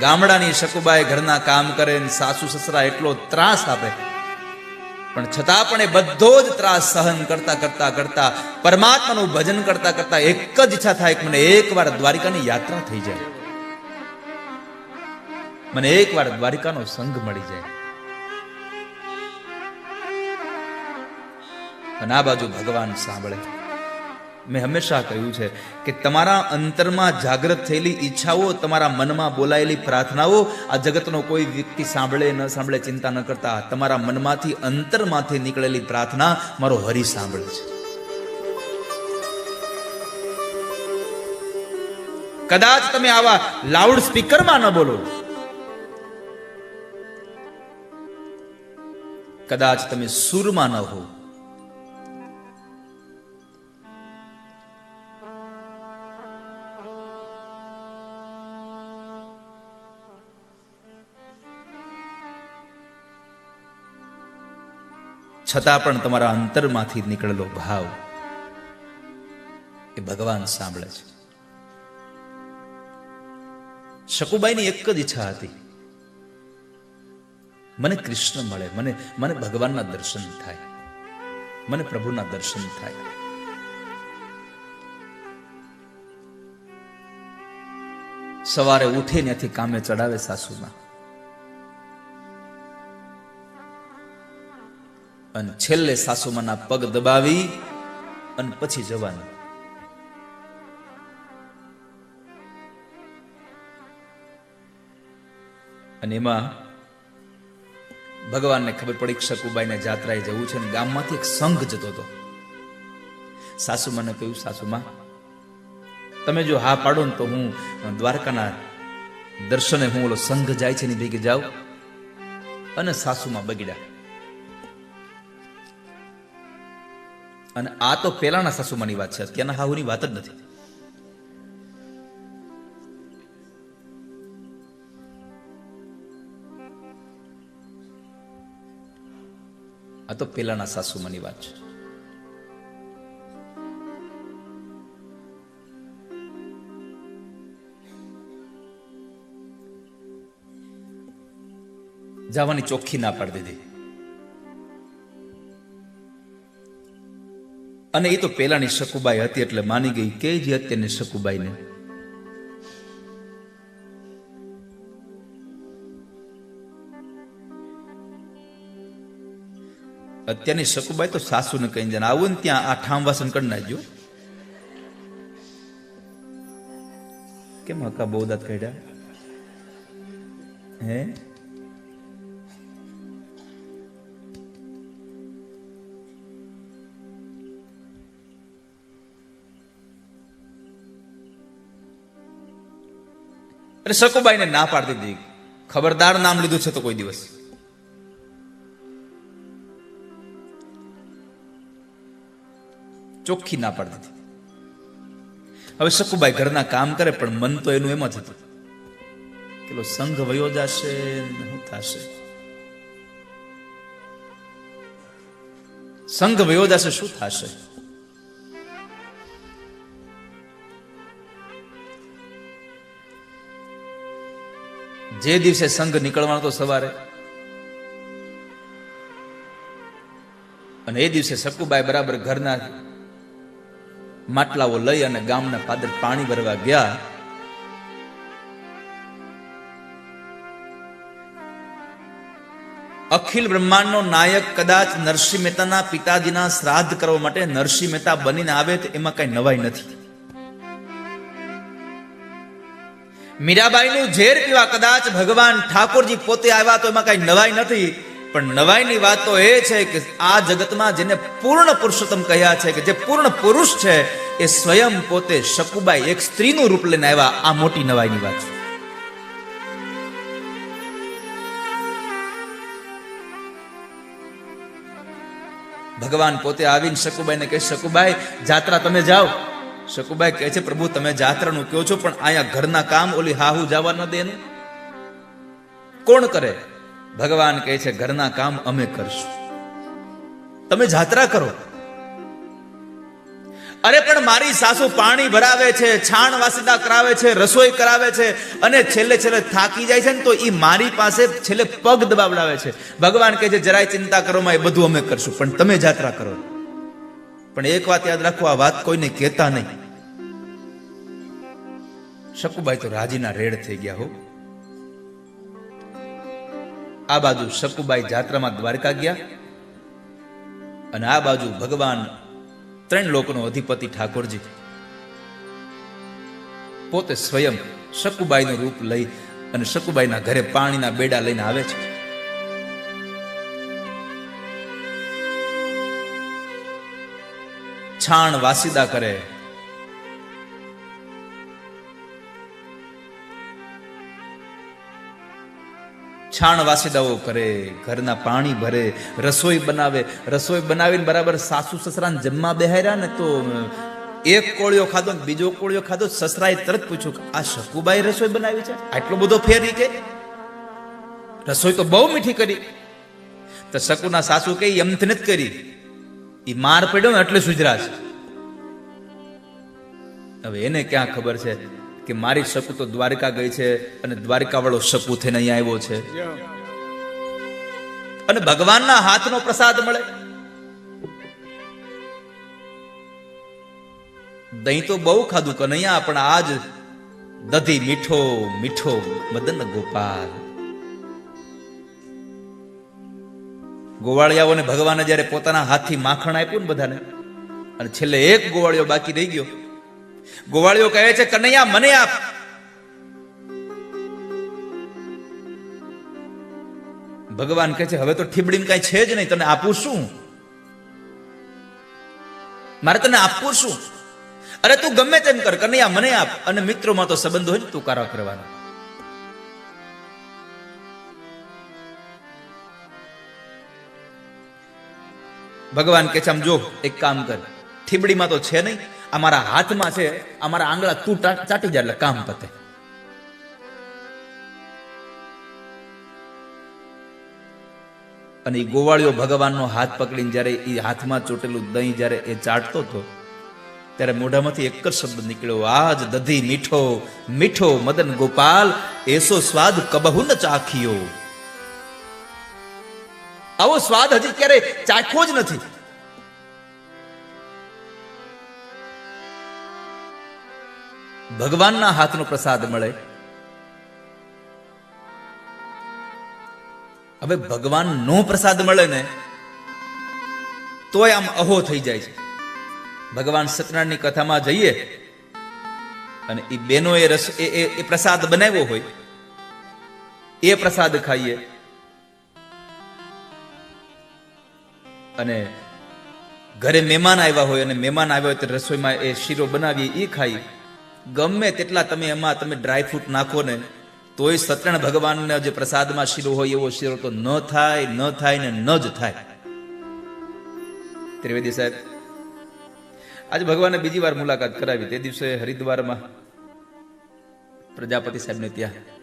ગામડાની શકુબાએ ઘરના કામ કરે ને સાસુ સસરા એટલો ત્રાસ આપે. પણ છતાં પણ એ બધો જ ત્રાસ સહન કરતા કરતા કરતા, પરમાત્માનું ભજન કરતા કરતા એક જ ઈચ્છા થાય કે મને એકવાર દ્વારિકાની યાત્રા થઈ જાય. મને એકવાર દ્વારિકાનો સંઘ મળી જાય. અને આ બાજુ ભગવાન સાંભળે. મેં હંમેશા કહ્યું છે કે તમારા અંતરમાં જાગૃત થયેલી ઈચ્છાઓ, તમારા મનમાં બોલાયેલી પ્રાર્થનાઓ, આ જગતનો કોઈ વ્યક્તિ સાંભળે ન સાંભળે, ચિંતા ન કરતા, તમારા મનમાંથી, અંતરમાંથી નીકળેલી પ્રાર્થના મારો હરિ સાંભળે છે. કદાચ તમે આવા લાઉડ સ્પીકરમાં ન બોલો. કદાચ તમે સુરમાં ન હો. છતાં પણ તમારા અંતરમાંથી નીકળેલો ભાવ એ ભગવાન સાંભળે છે. શકુબાઈની એક જ ઈચ્છા હતી. મને કૃષ્ણ મળે, મને મને ભગવાનના દર્શન થાય, મને પ્રભુના દર્શન થાય. સવારે ઉઠી ત્યાંથી કામે ચડાવે સાસુમાં. અને છેલ્લે સાસુમાના પગ દબાવી અને પછી જવાનું. અને એમાં ભગવાનને ખબર પડી શકુબાઈને જાત્રાએ જવું છે અને ગામમાંથી એક સંઘ જતો હતો. સાસુમાને કહ્યું, સાસુમા, તમે જો હા પાડો ને તો હું દ્વારકાના દર્શને હું ઓલો સંઘ જાય છે ને ભેગી જાઉં. અને સાસુમાં બગડ્યા. અને આ તો પેલાના સાસુમાની વાત છે, અત્યારના હાહુની વાત જ નથી. આ તો પેલાના સાસુમાની વાત છે. જવાની ચોખ્ખી ના પાડી દીધી. અને એ તો પેલાની સકુબાઈ હતી એટલે માની ગઈ કે જે અત્યારની શકુબાઈને. અત્યારની સકુબાઈ તો સાસુને કહી જાય આવું ને ત્યાં આ ઠામ વાસણ કરી નાખજો. કેમ હકા બહુ દાંત કાઢ્યા? હે? અને સકુબાઈને ના પાડતી દીધી. ખબરદાર નામ લીધું છે તો કોઈ દિવસ. ચોખ્ખી ના પાડતી હતી હવે સકુબાઈ ઘરના કામ કરે, પણ મન તો એનું એમ જ હતું. પેલો સંઘ વયો જશે શું થશે? સંઘ વયો જશે, શું થશે? જે દિવસે સંઘ નીકળવાનો તો સવારે, અને એ દિવસે સકુબાઈ બરાબર ઘરના માટલાઓ લઈ અને ગામના પાદર પાણી ભરવા ગયા, અખિલ બ્રહ્માંડનો નાયક કદાચ નરસિંહ મહેતાના પિતાજીના શ્રાદ્ધ કરવા માટે નરસિંહ મહેતા બનીને આવે તો એમાં કઈ નવાઈ નથી. મીરાબાઈનું ઝેર પીવા કદાચ ભગવાન ઠાકોરજી પોતે આવ્યા તો એમાં કઈ નવાઈ નથી. પણ નવાઈની વાત તો એ છે કે આ જગતમાં જેને પૂર્ણ પુરુષોત્તમ કહ્યા છે કે જે પૂર્ણ પુરુષ છે, એ સ્વયં પોતે શકુબાઈ એક સ્ત્રીનું રૂપ લઈને આવ્યા. આ મોટી નવાઈની વાત છે. ભગવાન પોતે આવીને શકુબાઈને કહે, શકુબાઈ, જાત્રા તમે જાઓ. શકુબાઈ કહે છે, પ્રભુ, તમે જાત્રાનું કહો છો, પણ અહીંયા ઘરના કામ ઓલી હાહુ જવા ન દે કોણ કરે? ભગવાન કહે છે, ઘરના કામ અમે કરશું. તમે જાત્રા કરો. અરે, પણ મારી સાસુ પાણી ભરાવે છે, છાણ વાસીદા કરાવે છે, રસોઈ કરાવે છે, અને છેલ્લે છેલ્લે થાકી જાય છે ને, તો એ મારી પાસે છેલ્લે પગ દબાવડાવે છે. ભગવાન કહે છે, જરાય ચિંતા કરો એ બધું અમે કરશું. પણ તમે જાત્રા કરો. પણ એક વાત યાદ રાખો, આ વાત કોઈને કહેતા નહીં. શકુબાઈ તો રાજીના રેડ થઈ ગયા હો. આ બાજુ શકુબાઈ જાત્રામાં દ્વારકા ગયા અને આ બાજુ ભગવાન ત્રણ લોકોનો અધિપતિ ઠાકોરજી પોતે સ્વયં શકુબાઈનું રૂપ લઈ અને શકુબાઈના ઘરે પાણીના બેડા લઈને આવે છે. છાણ વાસીદા કરે. છાણ વાસીદાઓ કરે, ઘરના પાણી ભરે, રસોઈ બનાવે. રસોઈ બનાવીને બરાબર સાસુ સસરાને જમવા બેહાર્યા ને તો એક કોળિયો ખાધો બીજો કોળિયો ખાધો, સસરાએ તરત પૂછ્યું કે, આ શકુબાઈ રસોઈ બનાવી છે? આટલો બધો ફેરી કે? રસોઈ તો બહુ મીઠી કરી. તો શકુના સાસુ કે એમથી નથી કરી. એ માર પડ્યો ને એટલે સુધરાશે. હવે એને ક્યાં ખબર છે કે મારી શકુ તો દ્વારકા ગઈ છે અને દ્વારકા વાળો શકુ થઈને અહીંયા આવ્યો છે. અને ભગવાનના હાથનો પ્રસાદ મળે. દહીં તો બહુ ખાધું કનૈયા પણ આજ દધી મીઠો મીઠો, મદન ગોપાલ. ગોવાળિયાઓને ભગવાને જ્યારે પોતાના હાથથી માખણ આપ્યું ને બધાને, અને છેલ્લે એક ગોવાળિયો બાકી રહી ગયો. ગોવાળિયો કહે છે, કનૈયા, મને આપ. ભગવાન કહે છે, હવે તો ઠીબડી કઈ છે જ નહીં, તને આપું શું? મારે તને આપવું શું? અરે તું ગમે તેમ કર, કનૈયા, મને આપ, અને મિત્રોમાં તો સંબંધ હોય તું કારા કરવાનો. ભગવાન કે છે, આમ જો, એક કામ કર. ઠીબડીમાં તો છે નહીં. અમારા હાથમાં છે, અમારા આંગળા તું ચાટી જાય એટલે કામ પતે. અને એ ગોવાળિયો ભગવાનનો હાથ પકડીને જ્યારે એ હાથમાં ચોટેલું દહીં જ્યારે એ ચાટતો હતો, ત્યારે મોઢામાંથી એક જ શબ્દ નીકળ્યો, આજ દધી મીઠો મીઠો મદન ગોપાલ, એસો સ્વાદ કબહુ ન ચાખ્યો. આવો સ્વાદ હજી ક્યારે ચાખ્યો જ નથી. ભગવાનના હાથનો પ્રસાદ મળે. હવે ભગવાનનો પ્રસાદ મળે ને, તોય આમ અહો થઈ જાય છે. ભગવાન સત્યનારાયણની કથામાં જઈએ, અને એ બેનો એ રસ એ પ્રસાદ બનાવ્યો હોય, એ પ્રસાદ ખાઈએ. અને ઘરે મહેમાન આવ્યા હોય અને મહેમાન આવ્યા હોય તો રસોઈમાં એ શીરો બનાવી એ ખાઈ ગમે તેટલા તમે એમાં તમે ડ્રાયફ્રૂટ નાખો ને, તોય સત્યનારાયણ ભગવાનના જે પ્રસાદમાં શીરો હોય એવો શીરો તો ન થાય ન થાય ને ન જ થાય. ત્રિવેદી સાહેબ, આજે ભગવાને બીજી વાર મુલાકાત કરાવી. તે દિવસે હરિદ્વારમાં પ્રજાપતિ સાહેબને ત્યાં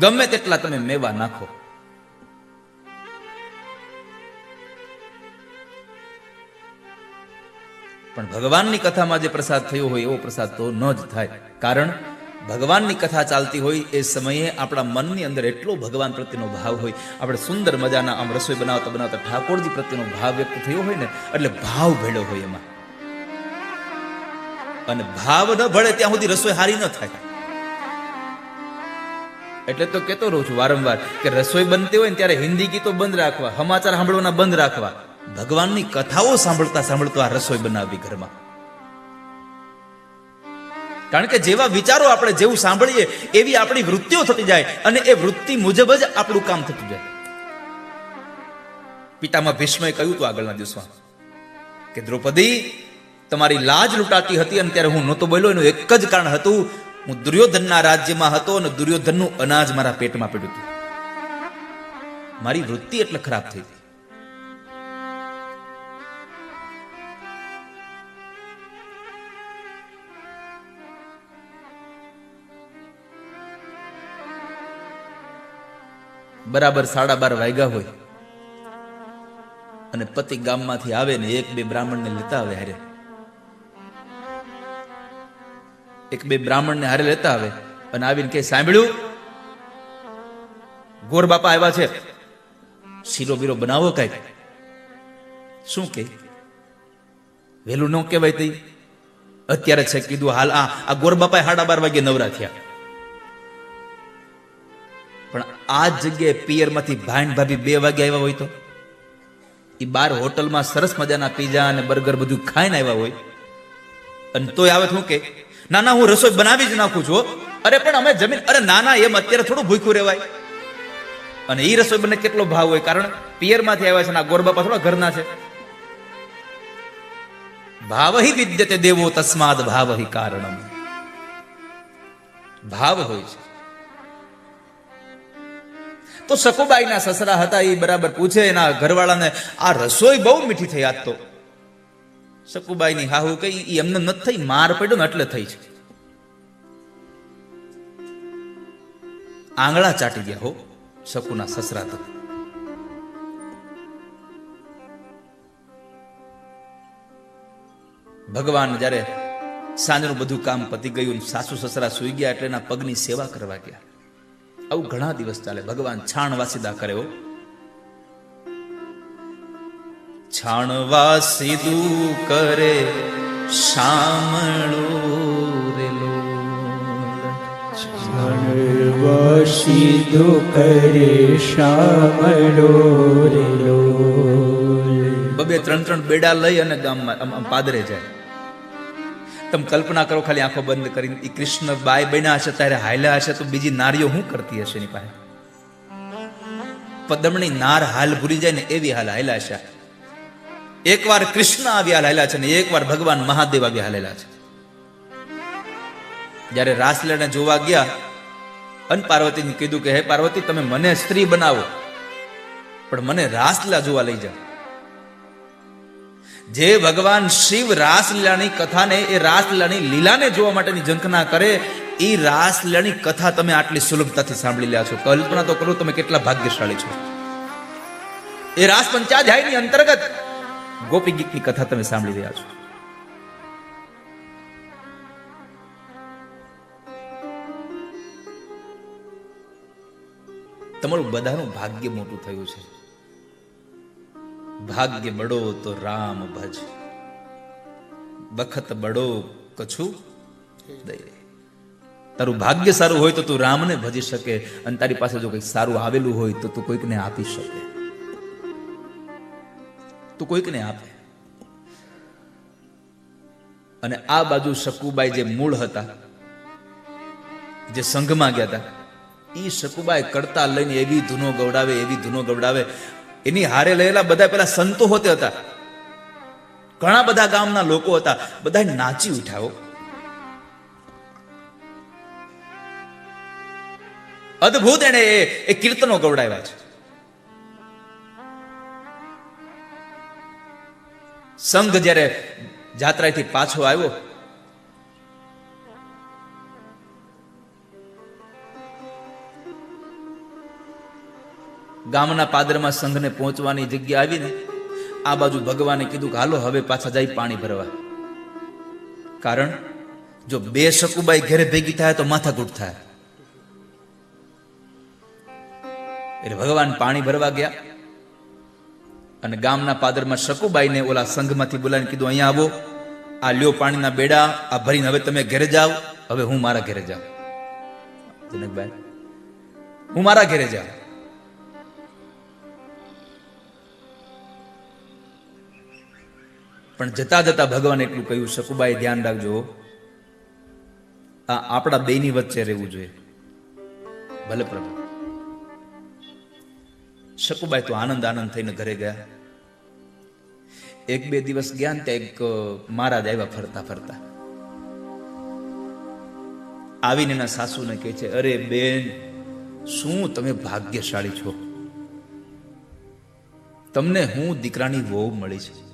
ગમે તેટલા તમે મેવા નાખો. પણ ભગવાનની કથામાં જે પ્રસાદ થયો હોય એવો પ્રસાદ તો ન જ થાય. કારણ ભગવાનની કથા ચાલતી હોય એ સમયે આપણા મનની અંદર એટલો ભગવાન પ્રત્યેનો ભાવ હોય. આપણે સુંદર મજાના આમ રસોઈ બનાવતા બનાવતા ઠાકોરજી પ્રત્યેનો ભાવ વ્યક્ત થયો હોય ને, એટલે ભાવ ભેળો હોય એમાં. અને ભાવ ન ભળે ત્યાં સુધી રસોઈ હારી ન થાય. એટલે તો કેતો રહું છું વારંવાર કે રસોઈ બનતી હોય ને ત્યારે હિન્દી ગીતો બંધ રાખવા સમાચાર સાંભળવાના બંધ રાખવા. ભગવાનની કથાઓ સાંભળતા સાંભળતા રસોઈ બનાવવી ઘરમાં. કારણ કે જેવા વિચારો આપણે જેવું સાંભળીએ, એવી આપણી વૃત્તિઓ થતી જાય અને એ વૃત્તિ મુજબ જ આપણું કામ થતું જાય. પિતામાં ભીષ્મએ કહ્યું હતું આગળના દિવસમાં કે દ્રૌપદી, તમારી લાજ લૂંટાતી હતી અને ત્યારે હું નહોતો બોલ્યો, એનું એક જ કારણ હતું હું દુર્યોધનના રાજ્યમાં હતો અને દુર્યોધનનું અનાજ મારા પેટમાં પડ્યું હતું. મારી વૃત્તિ એટલે ખરાબ થઈ હતી બરાબર સાડા બાર વાગ્યા હોય અને પતિ ગામમાંથી આવે ને એક બે બ્રાહ્મણને લેતા આવે હરે. એક બે બ્રાહ્મણને હારે લેતા આવે અને આવીને કે સાંભળ્યું? ગોર બાપા આવ્યા છે. શીરો બીરો બનાવો કઈ શું કે વેલું ન કહેવાય તઈ. અત્યારે છે કીધું, હાલ, આ આ ગોર બાપાએ સાડા બાર વાગે નવરા થયા પણ આ જગ્યાએ પિયરમાંથી ભાઈન ભાભી બે વાગે આવ્યા હોય તો? એ બાર હોટલમાં સરસ મજાના પીઝા અને બર્ગર બધું ખાઈને આવ્યા હોય? અને તોય આવે શું કે ના ના હું રસોઈ બનાવી જ નાખું છું અરે, પણ અમે જમીન અરે ના ના એમ અત્યારે થોડું ભૂખ્યું રહેવાય. અને એ રસોઈ બને કેટલો ભાવ હોય, કારણ પિયરમાંથી આવ્યા છે ના ગોરબાપા થોડા ઘરના છે. ભાવહી વિદ્યતે દેવો તસ્માદ ભાવહિ કારણમ. ભાવ હોય છે. તો સકુબાઈના સસરા હતા એ બરાબર પૂછે, એના ઘરવાળાને, આ રસોઈ બહુ મીઠી થઈ આજ તો. સકુબાઈની હાહુ કઈ એ એમને નથી થઈ, માર પડ્યો ને એટલે થઈ છે. આંગળા ચાટી ગયા હો, શકુના સસરા તો. ભગવાન જ્યારે સાંજનું બધું કામ પતી ગયું સાસુ સસરા સુઈ ગયા એટલે એના પગની સેવા કરવા ગયા. આવું ઘણા દિવસ ચાલે, ભગવાન છાણ વાસીદા કરે હો સીધું કરે શામળો રેલો છાણવા સીધું કરે શામળો રેલો બબે ત્રણ ત્રણ બેડા લઈ અને ગામમાં પાદરે જાય. તમે કલ્પના કરો ખાલી આંખો બંધ કરીને એ કૃષ્ણ બાય બન્યા હશે ત્યારે હાલ્યા હશે તો બીજી નારીઓ શું કરતી હશે એની પાસે? પદમણી નાર હાલ ભૂલી જાય ને એવી હાલ હાલ્યા છે એકવાર કૃષ્ણ આવ્યા હાલેલા છે ને એકવાર ભગવાન મહાદેવ આવ્યા હાલેલા છે. જ્યારે રાસલીલાને જોવા ગયા, અન પાર્વતીને કીધું કે, હે પાર્વતી, તમે મને સ્ત્રી બનાવો. પણ મને રાસલીલા જોવા લઈ જાઓ. જે ભગવાન શિવ રાસલીલાની કથાને, એ રાસલીલાની લીલાને જોવા માટેની ઝંખના કરે એ રાસલીલાની કથા તમે આટલી સુલભતાથી સાંભળી લ્યા છો. કલ્પના તો કરો, તમે કેટલા ભાગ્યશાળી છો. એ રાસ પંચાધ્યાયની અંતર્ગત ગોપી ગીતની કથા તમે સાંભળી રહ્યા છો. તમારું બધાનું ભાગ્ય મોટું થયું છે. ભાગ્ય બડો તો રામ ભજ. બખત બડો કછું તારું ભાગ્ય સારું હોય તો તું રામને ભજી શકે અને તારી પાસે જો કંઈક સારું આવેલું હોય તો તું કોઈકને આપી શકે. તું કોઈકને આપે. અને આ બાજુ શકુબાઈ જે મૂળ હતા, જે સંઘમાં ગયા હતા એ શકુબાઈ કરતા લઈને એવી ધૂનો ગવડાવે, એવી ધૂનો ગવડાવે. એની હારે લયેલા બધા પેલા સંતો હોતે હતા. ઘણા બધા ગામના લોકો હતા. બધા નાચી ઉઠાવો અદ્ભુત એને એ કીર્તનો ગવડાવ્યા છે. સંઘ જ્યારે જાત્રાથી પાછો આવ્યો, ગામના પાદરમાં સંઘને પહોંચવાની જગ્યા આવીને આ બાજુ ભગવાને કીધું કે હાલો, હવે પાછા જાય પાણી ભરવા. કારણ જો બે શકુબાઈ ઘરે ભેગી થાય તો માથાકૂટ થાય. એટલે ભગવાન પાણી ભરવા ગયા. અને ગામના પાદરમાં શકુબાઈને ઓલા સંઘમાંથી બોલાવીને કીધું, અહીંયા આવો. આ લ્યો પાણીના બેડા, આ ભરીને હવે તમે ઘરે જાઓ. હવે હું મારા ઘરે જાઉં. જનકભાઈ, હું મારા ઘરે જાઉં. પણ જતા જતા ભગવાન એટલું કહ્યું, શકુબાઈ, ધ્યાન રાખજો આ આપણા બેની વચ્ચે રહેવું જોઈએ. ભલે પ્રભુ. શકુબાઈ તો આનંદ આનંદ થઈને ઘરે ગયા. એક બે દિવસ ગયા ત્યાં એક મહારાજ આવ્યા ફરતા ફરતા. આવીને એના સાસુને કહે છે, અરે બેન, શું તમે ભાગ્યશાળી છો? તમને હું દીકરાની વહુ મળી છે.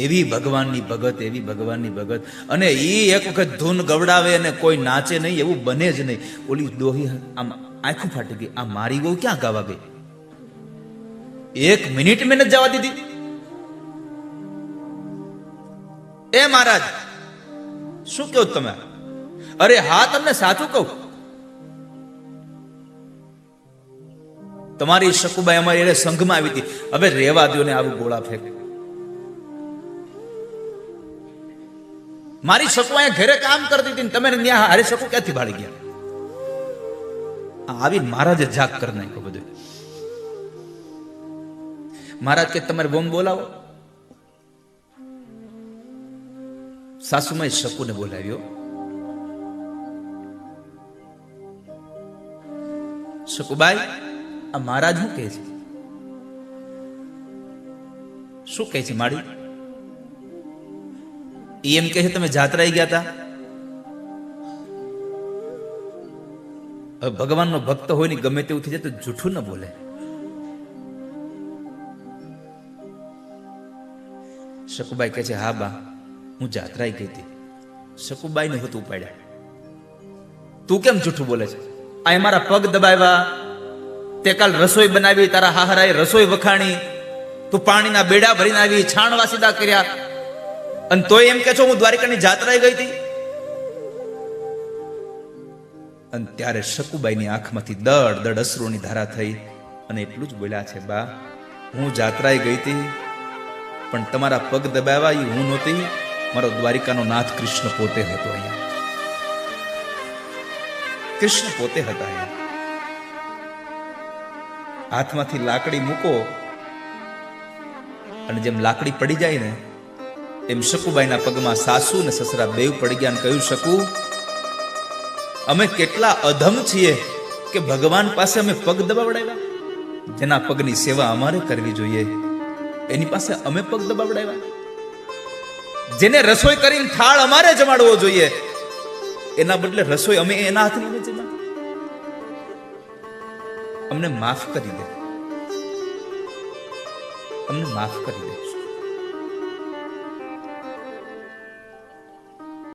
એવી ભગવાનની ભગત, એવી ભગવાનની ભગત. અને એ એક વખત ધૂન ગવડાવે અને કોઈ નાચે નહીં, એવું બને જ નહીં. ઓલી દોહી આમ આંખું ફાટી ગઈ. આ મારી વહુ ક્યાં ગાવા ગઈ? એક મિનિટ મેં જવા દીધી. એ મહારાજ, શું કહો તમે? અરે હા, તમને સાચું કહું. તમારી શકુબાઈ અમારી એને સંઘમાં આવી હતી. હવે રેવા દો ને આવું ગોળા ફેંક. મારી શકુ ઘરે કામ કરતી હતી તમે ત્યાં હારે શકુ ક્યાંથી ભાળી ગયા? આવી મહારાજે જાગ કરી નાખ્યો બધું. મહારાજ કે, તમારે બોમ બોલાવો. સાસુમાં શકુને બોલાવ્યો. શકુબાઈ, આ મહારાજ શું કહે છે? શું કહે છે માડી એમ કહે છે, તમે જાત્રાએ ગયા હતા હવે ભગવાનનો ભક્ત હોય ને ગમે તેવું થઈ જાય તો જૂઠું ન બોલે. શકુબાઈ કહે છે, હા બા હું જાત્રાએ ગઈ હતી. શકુબાઈ ને હતું ઉપાડ્યા. તું કેમ જૂઠું બોલે છે? આ મારા પગ દબાવ્યા. તે કાલ રસોઈ બનાવી, તારા હાહરાએ રસોઈ વખાણી. તું પાણીના બેડા ભરીને આવી છાણ વાસીદા કર્યા. અને તોય એમ કે છો, હું દ્વારિકાની જાત્રાએ ગઈ હતી? અને ત્યારે શકુબાઈની આંખમાંથી દડ દડ અશ્રુની ધારા થઈ અને એટલું જ બોલ્યા છે, બા, હું જાત્રાએ ગઈ હતી, પણ તમારા પગ દબાવ્યા એ હું નહોતી. મારો દ્વારિકાનો નાથ કૃષ્ણ પોતે હતો અહીંયા. કૃષ્ણ પોતે હતા અહીંયા. હાથમાંથી લાકડી મૂકો અને જેમ લાકડી પડી જાય ને, એમ શકુબાઈના પગમાં સાસુ ને સસરા બેવ પડી ગયા કહ્યું, શકું, અમે કેટલા અધમ છીએ કે ભગવાન પાસે અમે પગ દબાવડાવ્યા? જેના પગની સેવા અમારે કરવી જોઈએ. એની પાસે અમે પગ દબાવડાવ્યા? જેને રસોઈ કરીને થાળ અમારે જમાડવો જોઈએ. એના બદલે રસોઈ અમે એના હાથની અમે અમને માફ કરી દે. અમને માફ કરી દે.